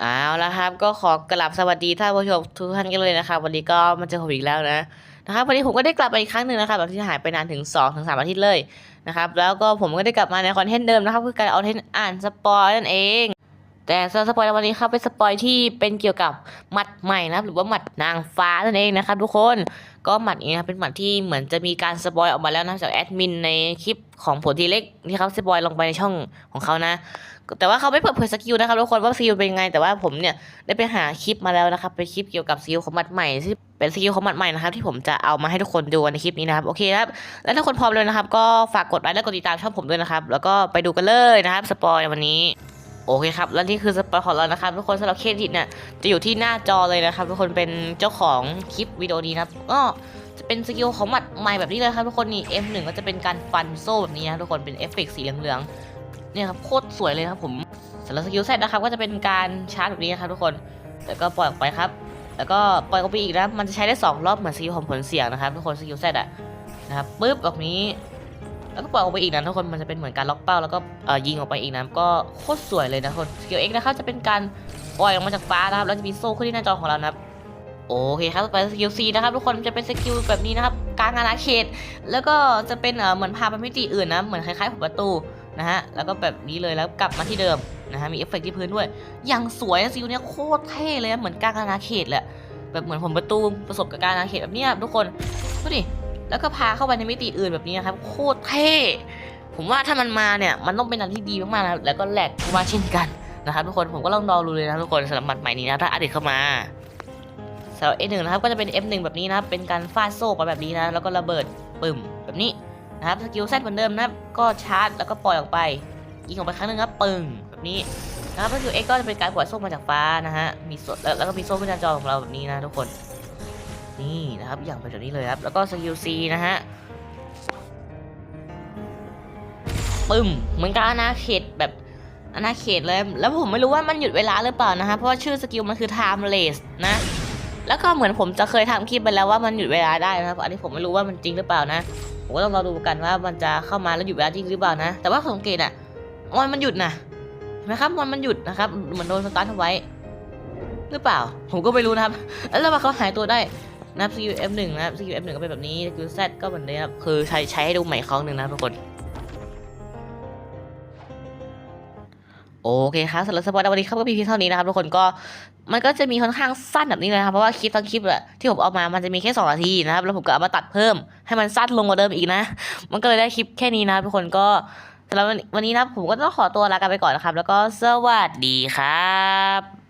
เอาละครับ ก็ขอกลับสวัสดีท่านผู้ชมทุกท่านกันเลยนะครับ วันนี้ก็มาเจอผมอีกแล้วนะนะครับวันนี้ผมก็ได้กลับมาอีกครั้งหนึ่งนะครับหลังที่หายไปนานถึง2อถึงสอาทิตย์เลยนะครับแล้วก็ผมก็ได้กลับมาในคอนเทนต์เดิมนะครับคือการเอาเทนต์อ่านสปอยนั่นเอง แต่สำหรับสปอยในวันนี้ครับเป็นสปอยที่เป็นเกี่ยวกับหมัดใหม่นะครับ หรือว่าหมัดนางฟ้านั่นเองนะครับ ทุกคนก็หมัดนี้นะครับเป็นหมัดที่เหมือนจะมีการสปอยออกมาแล้วนะจากแอดมินในคลิปของผลทีเล็กที่เขาสปอยลงไปในช่องของเขานะ แต่ว่าเขาไม่เปิดเผยสกิลนะครับทุกคนว่าสกิลเป็นยังไง แต่ว่าผมเนี่ยได้ไปหาคลิปมาแล้วนะครับเป็นคลิปเกี่ยวกับสกิลของหมัดใหม่ที่เป็นสกิลของหมัดใหม่นะครับที่ผมจะเอามาให้ทุกคนดูในคลิปนี้นะครับโอเคครับแล้วถ้าคนพร้อมเลยนะครับ ก็ฝากกดไลค์และกดติดตามช่องผมด้วยนะครับ แล้วก็ไปดูกันเลยนะครับสปอยวันนี้ โอเคครับ และนี่คือสปอยของเรานะครับทุกคนสำหรับเครดิตเนี่ยจะอยู่ที่หน้าจอเลยนะครับ ทุกคนเป็นเจ้าของคลิปวิดีโอนี้นะก็จะเป็นสกิลของหมัดใหม่แบบนี้เลยครับทุกคนนี่ F1 ก็จะเป็นการฟันโซ่แบบนี้นะทุกคนเป็นเอฟเฟกต์สีเหลืองๆเนี่ยครับโคตรสวยเลยครับผมสำหรับสกิลเซตนะครับก็จะเป็นการชาร์จแบบนี้นะครับทุกคนแล้วก็ปล่อยออกไปครับ แล้วก็ปล่อยออกไปอีกนะมันจะใช้ได้สองรอบเหมือนสกิลของผลเสียงนะครับทุกคนสกิลเซตอะนะครับปึ๊บแบบนี้ แล้วก็ปล่อยออกไปอีกนะทุกคนมันจะเป็นเหมือนการล็อกเป้าแล้วก็ยิงออกไปอีกนะก็โคตรสวยเลยนะคนสกิลเอ็กนะครับจะเป็นการปล่อยออกมาจากฟ้านะครับแล้วจะมีโซ่ขึ้นที่หน้าจอของเรานะครับโอเคครับไปสกิลซีนะครับทุกคนจะเป็นสกิลแบบนี้นะครับกลางอาณาเขต แล้วก็จะเป็นเหมือนพาไปมิติอื่นนะเหมือนคล้ายๆผประตูนะฮะแล้วก็แบบนี้เลยแล้วกลับมาที่เดิมนะฮะมีเอฟเฟกต์ที่พื้นด้วย อย่างสวยนะสกิลเนี้ยโคตรเท่เลยนะเหมือนกลางอาณาเขตเละแบบเหมือนผมประตูประสบกับกางอาณาเขตแบบนี้ยทุกคนดูดิ แล้วก็พาเข้าไปในมิติอื่นแบบนี้นะครับ โคตรเท่ผมว่าถ้ามันมาเนี่ยมันต้องเป็นอะไรที่ดีมากๆนะแล้วก็แหลกมาเช่นกันนะครับทุกคนผมก็ลองรอดูเลยนะทุกคนสำหรับหมัดใหม่นี้นะถ้าอัปเดตเข้ามาสำหรับ F1 นะครับก็จะเป็น F1 แบบนี้นะครับเป็นการฟาดโซ่ไปแบบนี้นะแล้วก็ระเบิดปึ่มแบบนี้นะครับสกิลแซดเหมือนเดิมนะก็ชาร์จแล้วก็ปล่อยออกไปยิงออกไปครั้งหนึงครับปึ่งแบบนี้นะครับสกิล X ก็จะเป็นการปล่อยโซ่มาจากฟ้านะฮะมีโซ่แล้วแล้วก็มีโซ่ขึ้นหน้าจอของเราแบบนี้นะทุกคน นี่นะครับอย่างเป็นแบบนี้เลยครับ แล้วก็สกิลซีนะฮะปึ้มเหมือนกับอาณาเขตแบบอาณาเขตเลย แล้วผมไม่รู้ว่ามันหยุดเวลาหรือเปล่านะฮะเพราะว่าชื่อสกิลมันคือ timeless นะ แล้วก็เหมือนผมจะเคยทำคลิปไปแล้วว่ามันหยุดเวลาได้นะครับ อันนี้ผมไม่รู้ว่ามันจริงหรือเปล่านะ ผมก็ต้องรอดูกันว่ามันจะเข้ามาแล้วหยุดเวลาจริงหรือเปล่านะ แต่ว่าสังเกตอะมันมันหยุดนะเห็นไหมครับมันมันหยุดนะครับ เหมือนโดนสตาร์ทเอาไว้ หรือเปล่า ผมก็ไม่รู้นะครับ แล้วมาเขาหายตัวได้ นะครับ CUF 1 นะครับ CUF 1 ก็เป็นแบบนี้ CUZ ก็เหมือนเดิมครับคือใช้ใช้ให้ดูใหม่ครั้งหนึ่งนะทุกคนโอเคครับสำหรับสปอร์ตวันนี้ครับก็มีเพียงเท่านี้นะครับทุกคนก็มันก็จะมีค่อนข้างสั้นแบบนี้เลยนะครับเพราะว่าคลิปทั้งคลิปอะที่ผมเอามามันจะมีแค่2นาทีนะครับแล้วผมก็เอามาตัดเพิ่มให้มันสั้นลงกว่าเดิมอีกนะ มันก็เลยได้คลิปแค่นี้นะทุกคนก็สำหรับวันนี้นะผมก็ต้องขอตัวลากันไปก่อนนะครับ แล้วก็สวัสดีครับ